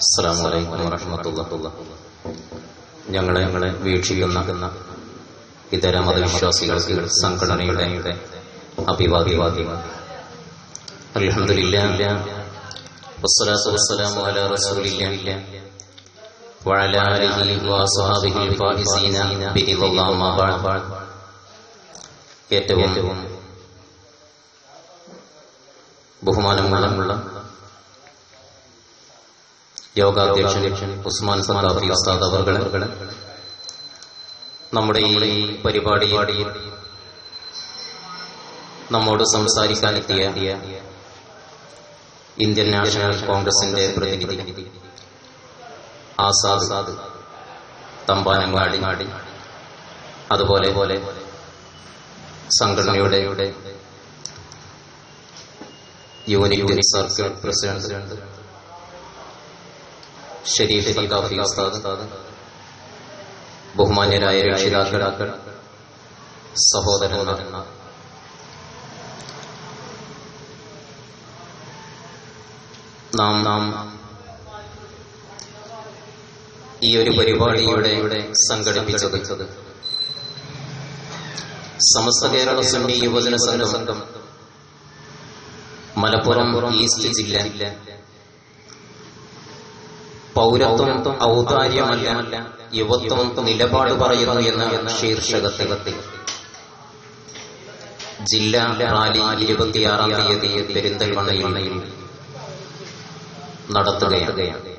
അസ്സാം വലൈക്കും വറഹമത്തുള്ള ഞങ്ങളെ ഞങ്ങളെ വീക്ഷിക്കുന്ന ഇതര മതവിശ്വാസികൾക്ക് സംഘടനയുടെ അഭിവാദിവാദികൾ അൽഹംദുലില്ലാ വസ്സലാത്തു വസ്സലാമു അലാ റസൂലില്ലാ وعلى آله وأصحابه الفائزين برضا الله ما بعد ഏറ്റവും ബഹുമാനമുള്ള യോഗാധ്യക്ഷൻ ഉസ്മാൻ സമാധി ഉസ്താദ് അവർ നമ്മുടെ ഈ പരിപാടി നമ്മോട് സംസാരിക്കാനെത്തിയ ഇന്ത്യൻ നാഷണൽ കോൺഗ്രസിന്റെ പ്രതിനിധി ആസാദ് തമ്പാനങ്ങാടി. അതുപോലെ പോലെ സംഘടനയുടെ യൂണിറ്റ് സർക്കിൾ പ്രസിഡന്റ്. ഉസ്താദ് ബഹുമാന്യരായ രക്ഷിതാക്കൾ സഹോദരന്മാർ. നാം നാം ഈ ഒരു പരിപാടിയുടെ സംഘടിപ്പിച്ചത് സമസ്ത കേരള സുന്നി യുവജന സംഘം മലപ്പുറം ഈസ്റ്റ് ജില്ല പൗരത്വം ഔദാര്യമല്ല യുവത്വം നിലപാട് പറയുന്നു എന്ന ശീർഷകത്തിൽ. ജില്ലാ റാലി ഇരുപത്തിയാറാം തീയതി പെരിന്തൽമണ്ണയിൽ നടത്തുകയാണ്.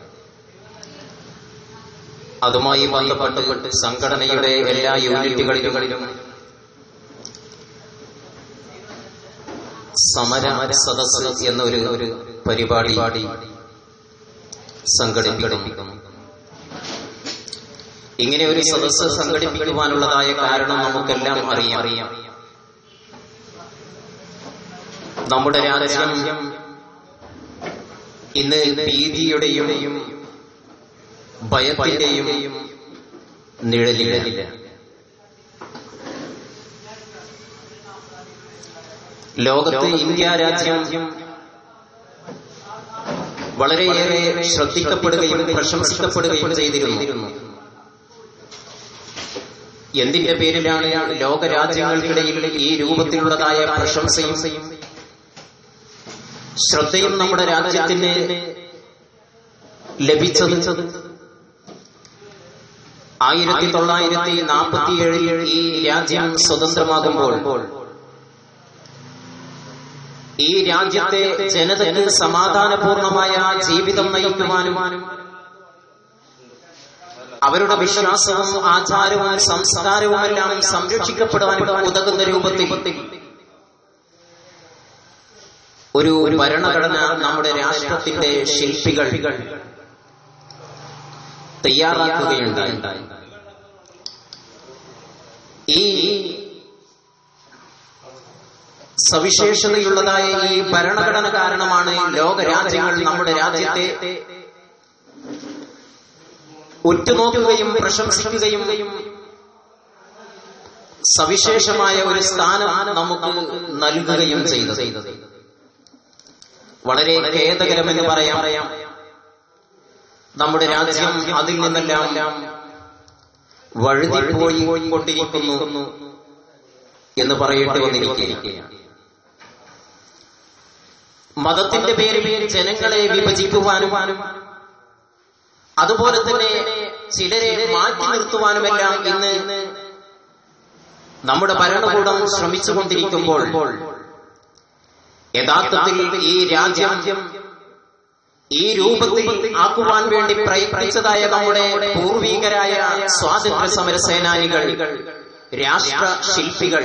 അതുമായി ബന്ധപ്പെട്ട് സംഘടനയുടെ എല്ലാ യൂണിറ്റുകളിലും സമര സദസ് എന്നൊരു പരിപാടി സംഘടിപ്പിക്കും. ഇങ്ങനെ ഒരു സദസ് സംഘടിപ്പിക്കുവാനുള്ളതായ കാരണം നമുക്കെല്ലാം അറിയാം അറിയാം. നമ്മുടെ രാജ്യം ഇന്ന് ഭീതിയുടെയും ഭയത്തിന്റെയും നിഴലില്ല. ലോകത്തെ ഇന്ത്യ രാജ്യം വളരെയേറെ ശ്രദ്ധിക്കപ്പെടുകയും പ്രശംസിക്കപ്പെടുകയും ചെയ്തിരുന്നു. എന്തിന്റെ പേരിലാണ് ലോകരാജ്യങ്ങൾക്കിടയിൽ ഈ രൂപത്തിലുള്ളതായ പ്രശംസയും? ശ്രദ്ധയും നമ്മുടെ രാജ്യത്തിന് ലഭിച്ചത് ആയിരത്തി തൊള്ളായിരത്തി നാൽപ്പത്തിയേഴിൽ ഈ രാജ്യം സ്വതന്ത്രമാകുമ്പോൾ ഈ രാജ്യത്തെ ജനതയ്ക്ക് സമാധാനപൂർണമായ ജീവിതം നയിക്കുവാനും അവരുടെ വിശ്വാസവും ആചാരവും സംസ്കാരവുമെല്ലാം സംരക്ഷിക്കപ്പെടുവാനും ഉതകുന്ന രൂപത്തിൽ ഒരു ഭരണഘടന നമ്മുടെ രാഷ്ട്രത്തിന്റെ ശില്പികൾ തയ്യാറാക്കുകയുണ്ടായി ഈ സവിശേഷതയുള്ളതായ ഈ ഭരണഘടന കാരണമാണ് ലോകരാജ്യങ്ങൾ നമ്മുടെ രാജ്യത്തെ ഉറ്റുനോക്കുകയും പ്രശംസിക്കുകയും സവിശേഷമായ ഒരു സ്ഥാനം നമുക്ക് നൽകുകയും ചെയ്തത്. വളരെ ഖേദകരമെന്ന് പറയാം. നമ്മുടെ രാജ്യം അതിൽ നിന്നെല്ലാം വഴുതിപ്പോയി കൊണ്ടിരിക്കുന്നു എന്ന് പറയേണ്ടി വന്നിരിക്കുകയാണ്. മതത്തിന്റെ പേരിൽ ജനങ്ങളെ വിഭജിക്കുവാനും അതുപോലെ തന്നെ ചിലരെ മാറ്റി നിർത്തുവാനുമെല്ലാം ഇന്ന് നമ്മുടെ ഭരണകൂടം ശ്രമിച്ചുകൊണ്ടിരിക്കുമ്പോൾ യഥാർത്ഥത്തിൽ ഈ രാജ്യം ഈ രൂപത്തിൽ ആക്കുവാൻ വേണ്ടി പ്രയത്നിച്ചതായ നമ്മുടെ പൂർവീകരായ സ്വാതന്ത്ര്യ സമര സേനാനികൾ രാഷ്ട്ര ശില്പികൾ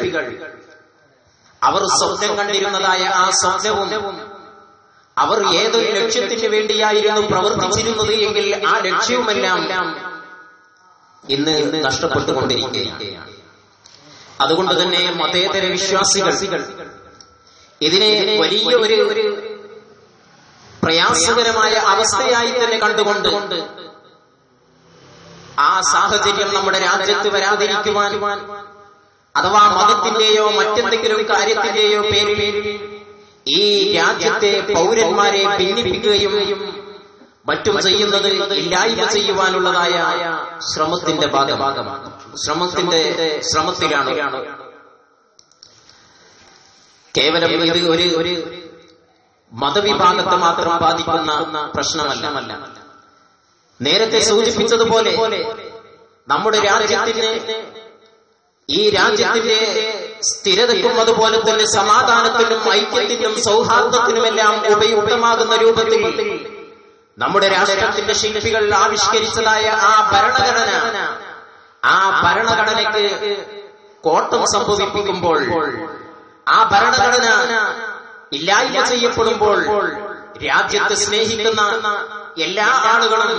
അവർ സ്വപ്നം കണ്ടിരുന്നതായ ആ സ്വപ്നവും അവർ ഏതൊരു ലക്ഷ്യത്തിന് വേണ്ടിയായിരുന്നു പ്രവർത്തിച്ചിരുന്നത് എങ്കിൽ ആ ലക്ഷ്യവുമെല്ലാം ഇന്ന് നഷ്ടപ്പെട്ടുകൊണ്ടിരിക്കുകയാണ്. അതുകൊണ്ട് തന്നെ മതേതര വിശ്വാസികൾ ഇതിനെ വലിയ ഒരു പ്രയാസകരമായ അവസ്ഥയായി തന്നെ കണ്ടുകൊണ്ട് ആ സാഹചര്യം നമ്മുടെ രാജ്യത്ത് വരാതിരിക്കുവാൻ അഥവാ മതത്തിന്റെയോ മറ്റെന്തെങ്കിലും കാര്യത്തിന്റെയോ പേരിൽ ഈ രാജ്യത്തെ പൗരന്മാരെ ഭിന്നിപ്പിക്കുകയും മറ്റും ചെയ്യുന്നത് ഇല്ലായ്മ ചെയ്യുവാനുള്ളതായ ശ്രമത്തിന്റെ ഭാഗമാണ്. ശ്രമത്തിന്റെ ശ്രമത്തിലാണ്. കേവലം ഇത് ഒരു ഒരു മതവിഭാഗത്തെ മാത്രം ബാധിക്കുന്ന പ്രശ്നമല്ല. നേരത്തെ സൂചിപ്പിച്ചതുപോലെ നമ്മുടെ രാജ്യത്തിന് ഈ രാജ്യത്തിന്റെ സ്ഥിരതയ്ക്കും അതുപോലെ തന്നെ സമാധാനത്തിനും ഐക്യത്തിനും സൗഹാർദ്ദത്തിനുമെല്ലാം ഉപയുക്തമാകുന്ന രൂപത്തിൽ നമ്മുടെ രാഷ്ട്രത്തിന്റെ ശില്പികൾ ആവിഷ്കരിച്ചതായ ആ ഭരണഘടന ആ ഭരണഘടനയ്ക്ക് കോട്ടം സംഭവിപ്പിക്കുമ്പോൾ ആ ഭരണഘടന ഇല്ലായ്മ ചെയ്യപ്പെടുമ്പോൾ രാജ്യത്തെ സ്നേഹിക്കുന്ന എല്ലാ ആളുകളും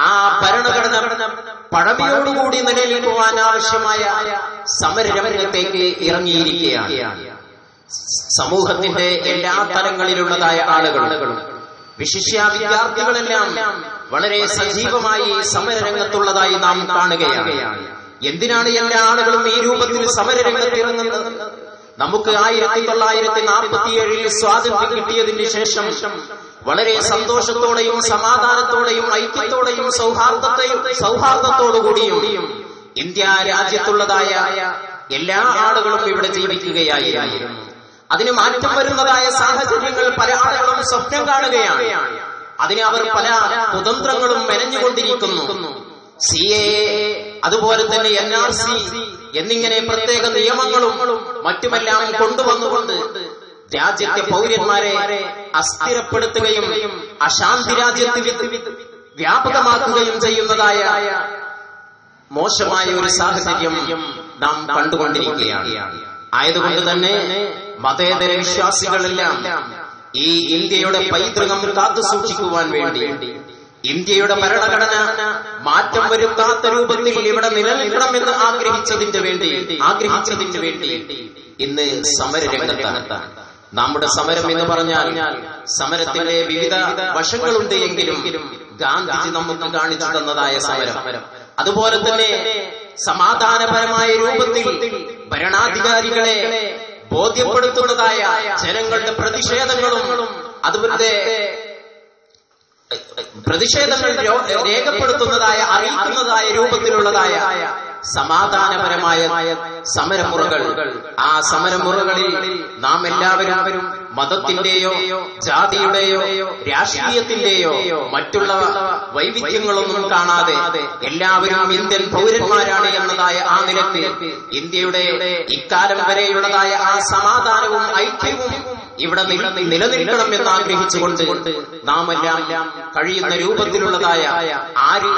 ആ ഭരണഘടന പഴമയോടുകൂടി പോകാൻ ആവശ്യമായ സമരരംഗത്തേക്ക് ഇറങ്ങിയിരിക്കുകയാണ്. സമൂഹത്തിന്റെ എല്ലാ തലങ്ങളിലുള്ളതായ ആളുകളും വിശിഷ്യ വിദ്യാർത്ഥികളെല്ലാം വളരെ സജീവമായി സമരരംഗത്തുള്ളതായി നാം കാണുകയാണ്. എന്തിനാണ് എല്ലാ ആളുകളും ഈ രൂപത്തിൽ സമരരംഗത്ത് ഇറങ്ങുന്നത് നമുക്ക് ആയിരത്തി തൊള്ളായിരത്തി നാൽപ്പത്തിയേഴിൽ സ്വാതന്ത്ര്യം കിട്ടിയതിന് ശേഷം വളരെ സന്തോഷത്തോടെയും സമാധാനത്തോടെയും ഐക്യത്തോടെയും സൗഹാർദ്ദത്തെയും സൗഹാർദ്ദത്തോടുകൂടിയും ഇന്ത്യ രാജ്യത്തുള്ളതായ എല്ലാ ആളുകളും ഇവിടെ ജീവിക്കുകയായിരുന്നു. അതിന് മാറ്റം വരുന്നതായ സാഹചര്യങ്ങൾ പല ആളുകളും സ്വപ്നം കാണുകയാണ്. അതിന് അവർ പല കുതന്ത്രങ്ങളും മെനഞ്ഞുകൊണ്ടിരിക്കുന്നു. സി എ അതുപോലെ തന്നെ എൻ ആർ സി എന്നിങ്ങനെ പ്രത്യേക നിയമങ്ങളും മറ്റുമെല്ലാം കൊണ്ടുവന്നുകൊണ്ട് രാജ്യത്തെ പൗരന്മാരെ അസ്ഥിരപ്പെടുത്തുകയും അശാന്തി രാജ്യത്ത് വ്യാപകമാക്കുകയും ചെയ്യുന്നതായ മോശമായ ഒരു സാഹചര്യം നാം കണ്ടുകൊണ്ടിരിക്കുകയാണ്. ആയതുകൊണ്ട് തന്നെ മതേതര വിശ്വാസികളെല്ലാം ഈ ഇന്ത്യയുടെ പൈതൃകം കാത്തു സൂക്ഷിക്കുവാൻ വേണ്ടി ഇന്ത്യയുടെ ഭരണഘടന മാറ്റം വരുത്താത്ത രൂപത്തിൽ ഇവിടെ നിലനിൽക്കണമെന്ന് ആഗ്രഹിച്ചതിന്റെ വേണ്ടി ആഗ്രഹിച്ചതിന് വേണ്ടി ഇന്ന് സമരരംഗത്താണ്. നമ്മുടെ സമരം എന്ന് പറഞ്ഞാൽ സമരത്തിന്റെ വിവിധ വശങ്ങളുണ്ട് എങ്കിലും ഗാന്ധിജി നമുക്ക് കാണിച്ചു തന്നതായ സമരം. അതുപോലെ തന്നെ സമാധാനപരമായ രൂപത്തിൽ ഭരണാധികാരികളെ ബോധ്യപ്പെടുത്തുന്നതായ ജനങ്ങളുടെ പ്രതിഷേധങ്ങളും അതുപോലെ പ്രതിഷേധങ്ങൾ രേഖപ്പെടുത്തുന്നതായ അറിയിക്കുന്നതായ രൂപത്തിലുള്ളതായ സമാധാനപരമായ സമരമുറകൾ. ആ സമരമുറകളിൽ നാം എല്ലാവരും മതത്തിന്റെയോ ജാതിയുടെയോ രാഷ്ട്രീയത്തിന്റെയോ മറ്റുള്ള വൈവിധ്യങ്ങളൊന്നും കാണാതെ എല്ലാവരും ഇന്ത്യൻ പൗരന്മാരാണ് എന്നതായ ആ നിലയ്ക്ക് ഇന്ത്യയുടെ ഇക്കാലം വരെയുള്ളതായ ആ സമാധാനവും ഐക്യവും ഇവിടെ നിലനിൽക്കണം എന്ന് ആഗ്രഹിച്ചുകൊണ്ട് നാം എല്ലാം കഴിയുന്ന രൂപത്തിലുള്ളതായ ആര്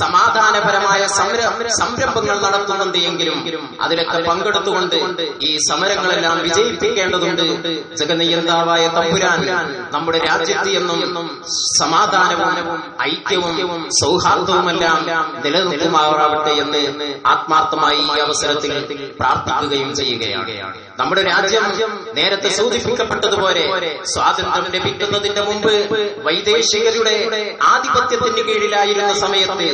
സമാധാനപരമായ സംരംഭങ്ങൾ നടത്തുന്നുണ്ട് എങ്കിലും അതിലൊക്കെ പങ്കെടുത്തുകൊണ്ട് ഈ സമരങ്ങളെല്ലാം വിജയിപ്പിക്കേണ്ടതുണ്ട്. ജഗനിയന്താവായ തമ്പുരാൻ നമ്മുടെ രാജ്യത്ത് എന്നും സമാധാനവും ഐക്യവും സൗഹാർദ്ദവുമെല്ലാം നിലനിൽക്കുമാറാവട്ടെ എന്ന് ആത്മാർത്ഥമായി ഈ അവസരത്തിൽ പ്രാർത്ഥിക്കുകയും ചെയ്യുകയാണ്. നമ്മുടെ രാജ്യം നേരത്തെ സൂചിപ്പിക്കപ്പെട്ടതുപോലെ സ്വാതന്ത്ര്യം ലഭിക്കുന്നതിന്റെ മുമ്പ് വൈദേശികരുടെ ആധിപത്യത്തിന് കീഴിലായിരുന്ന സമയത്ത്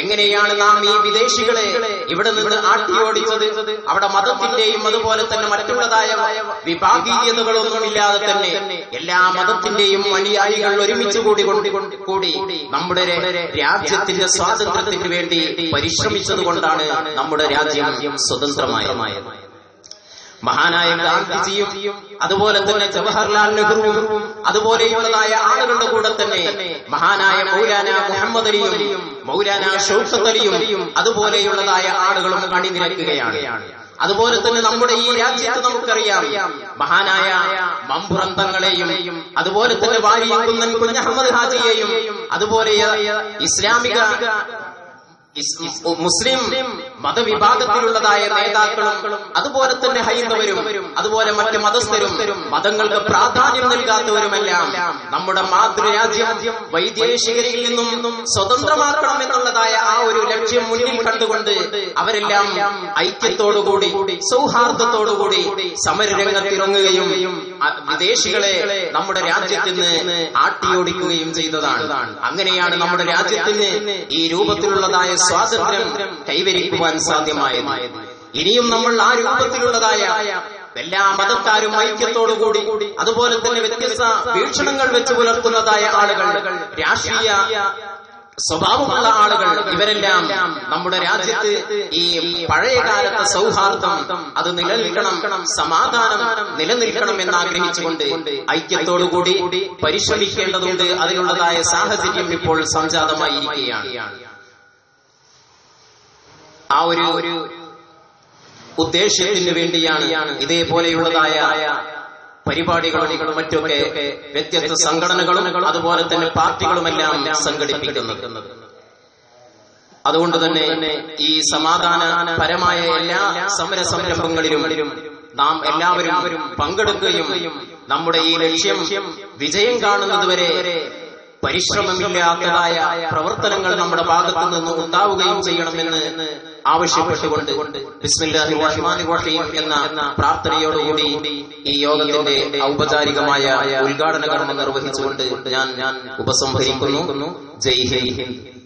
എങ്ങനെയാണ് നാം ഈ വിദേശികളെ ഇവിടെ നിന്ന് ആട്ടിയോടിച്ചത്? അവിടെ മതത്തിന്റെയും അതുപോലെ തന്നെ മറ്റുള്ളതായ വിഭാഗീയതകളൊന്നും ഇല്ലാതെ തന്നെ എല്ലാ മതത്തിന്റെയും അനുയായികൾ ഒരുമിച്ച് കൂടി കൂടി നമ്മുടെ രാജ്യത്തിന്റെ സ്വാതന്ത്ര്യത്തിന് വേണ്ടി പരിശ്രമിച്ചത് കൊണ്ടാണ് നമ്മുടെ രാജ്യം സ്വതന്ത്രമായത്. മഹാനായ ഗാന്ധിജിയും അതുപോലെ തന്നെ ജവഹർലാൽ നെഹ്റുവും അതുപോലെയുള്ളതായ ആളുകളുടെ കൂടെ തന്നെ മഹാനായ മൗലാന മുഹമ്മദ് അലിയും മൗലാന ഷൗക്കത്ത് അലിയും അതുപോലെയുള്ളതായ ആളുകളും അണിനിരക്കുകയാണ് അതുപോലെ തന്നെ നമ്മുടെ ഈ രാജ്യത്ത് നമുക്കറിയാം മഹാനായ മമ്പുറന്തങ്ങളെയും അതുപോലെ തന്നെ വാരിയക്കുന്നൻ കുഞ്ഞഹമ്മദ് ഹാജിയെയും അതുപോലെ ഇസ്ലാമിക മുസ്ലിം മതവിഭാഗത്തിലുള്ളതായ നേതാക്കളും അതുപോലെ തന്നെ ഹൈന്ദവരും അതുപോലെ മറ്റ് മതസ്ഥരും മതങ്ങൾക്ക് പ്രാധാന്യം നൽകാത്തവരുമെല്ലാം നമ്മുടെ മാതൃരാജ്യം വൈദേശികരിൽ നിന്നും സ്വതന്ത്രമാക്കണം എന്നുള്ളതായ ആ ഒരു ലക്ഷ്യം മുന്നിൽ കണ്ടുകൊണ്ട് അവരെല്ലാം ഐക്യത്തോടുകൂടി സൗഹാർദ്ദത്തോടുകൂടി സമരരംഗത്തിറങ്ങുകയും വിദേശികളെ നമ്മുടെ രാജ്യത്തിൽ നിന്ന് ആട്ടിയോടിക്കുകയും ചെയ്തതാണ്. അങ്ങനെയാണ് നമ്മുടെ രാജ്യത്തിന് ഈ രൂപത്തിലുള്ളതായ സ്വാതന്ത്ര്യം കൈവരിക്കുവാൻ സാധ്യമായത്. ഇനിയും നമ്മൾ ആ രൂപത്തിലുള്ളതായ എല്ലാ മതക്കാരും ഐക്യത്തോടുകൂടി അതുപോലെ തന്നെ വ്യത്യസ്ത വീക്ഷണങ്ങൾ വെച്ച് പുലർത്തുന്നതായ ആളുകൾ രാഷ്ട്രീയ സ്വഭാവമുള്ള ആളുകൾ ഇവരെല്ലാം നമ്മുടെ രാജ്യത്ത് ഈ പഴയ കാലത്തെ സൗഹാർദ്ദം അത് നിലനിൽക്കണം സമാധാനം നിലനിൽക്കണം എന്ന് ആഗ്രഹിച്ചുകൊണ്ട് ഐക്യത്തോടുകൂടി പരിശ്രമിക്കേണ്ടതുണ്ട് അതിനുള്ളതായ സാഹചര്യം ഇപ്പോൾ സംജാതമായിരിക്കുകയാണ്. ആ ഒരു ഉദ്ദേശത്തിന് വേണ്ടിയാണ് ഇതേപോലെയുള്ളതായ പരിപാടികളും മറ്റൊക്കെ വ്യത്യസ്ത സംഘടനകളും അതുപോലെ തന്നെ പാർട്ടികളുമെല്ലാം സംഘടിപ്പിക്കുന്നത്. അതുകൊണ്ട് തന്നെ ഈ സമാധാന പരമായ എല്ലാ സമര സംരംഭങ്ങളിലും നാം എല്ലാവരും പങ്കെടുക്കുകയും നമ്മുടെ ഈ ലക്ഷ്യം വിജയം കാണുന്നതുവരെ പരിശ്രമമില്ലാത്തതായ പ്രവർത്തനങ്ങൾ നമ്മുടെ ഭാഗത്തു നിന്ന് ഉണ്ടാവുകയും ചെയ്യണമെന്ന് ആവശ്യപ്പെട്ടുകൊണ്ട് എന്ന പ്രാർത്ഥനയോടുകൂടി ഈ യോഗത്തിന്റെ ഔപചാരികമായ ഉദ്ഘാടന കർമ്മം നിർവഹിച്ചുകൊണ്ട് ഞാൻ ഞാൻ ഉപസംഹരിക്കുന്നു. ജയ് ഹിന്ദ്.